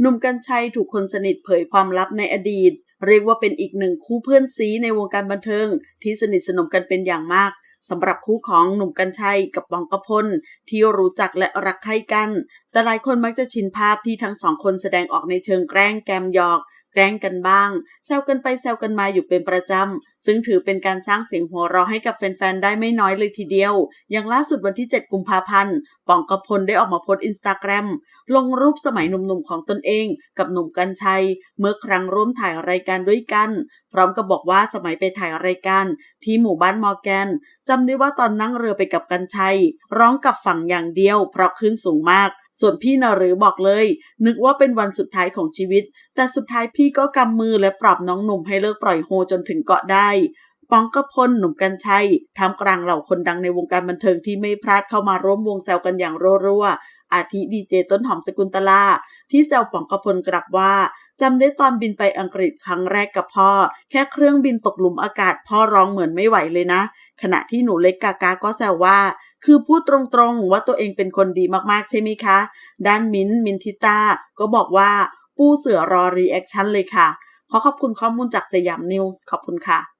หนุ่มกัญชัยถูกคนสนิทเผยความลับในอดีต เรียกว่าเป็นอีกหนึ่งคู่เพื่อนซีในวงการบันเทิง ที่สนิทสนมกันเป็นอย่างมากสำหรับคู่ของหนุ่มกัญชัยกับปองกพลที่รู้จักและรักใคร่กัน แต่หลายคนมักจะชินภาพที่ทั้งสองคนแสดงออกในเชิงแกล้งแกมหยอก แกล้งกันบ้าง แซวกันไปแซวกันมาอยู่เป็นประจำ ซึ่งถือเป็นการสร้างเสียงหัวเราะให้กับแฟนๆ ได้ไม่น้อยเลยทีเดียว อย่างล่าสุดวันที่ 7 กุมภาพันธ์ปองกพลได้ออกมาโพสต์อินสตาแกรมลงรูปสมัยหนุ่มๆของตนเอง กับหนุ่มกัญชัย เมื่อครั้งร่วมถ่ายรายการด้วยกัน พร้อมกับบอกว่าสมัยไปถ่ายรายการ ที่หมู่บ้านมอแกนจำได้ว่าตอนนั่งเรือไปกับกัญชัย ร้องกับฝั่งอย่างเดียวเพราะขึ้นสูงมาก ส่วนพี่นหรือบอกเลย นึกว่าเป็นวันสุดท้ายของชีวิต แต่สุดท้ายพี่ก็กำมือและปรับน้องหนุ่มให้เลิกปล่อยโฮจนถึงเกาะได้ปองกพลหนุ่มกัญชัยทำกลางเหล่าคนดังในวงการบันเทิงที่ไม่พลาดเข้ามาร่วมวงแซวกันอย่างรัวๆอาทิดีเจต้นหอมสกุลตลา ที่แซวปองกพลกลับว่าจำได้ตอนบินไปอังกฤษครั้งแรกกับพ่อ แค่เครื่องบินตกหลุมอากาศพ่อร้องเหมือนไม่ไหวเลยนะ ขณะที่หนูเล็กกากาก็แซวว่า คือพูดตรงๆว่าตัวเองเป็นคนดีมากๆใช่ไหมคะ ด้านมิ้นมินทิตาก็บอกว่าปู้เสือรอรีแอคชั่นเลยค่ะ ขอขอบคุณข้อมูลจากสยามนิวส์ขอบคุณค่ะ